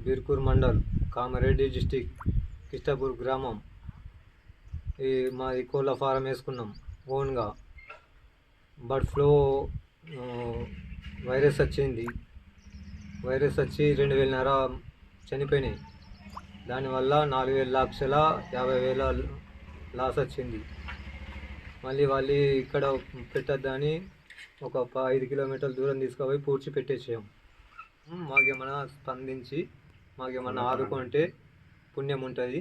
Birkur mandal Kamareddy district Kishtapur గ్రామం. ఈ మాది కోళ్ళ ఫారం వేసుకున్నాం. ఓన్గా. బర్డ్ ఫ్లూ వైరస్ వచ్చింది. వైరస్ వచ్చి రెండు వేలన్నర చనిపోయినాయి. దానివల్ల నాలుగు వేల లక్షల యాభై వేల లాస్ వచ్చింది. మళ్ళీ వాళ్ళు ఇక్కడ పెట్టద్దని ఒక ప- ఐదు కిలోమీటర్ల దూరం తీసుకుపోయి పూడ్చి పెట్టేసాం మాకేమైనా స్పందించి మాకేమైనా ఆదుకుంటే పుణ్యం ఉంటుంది.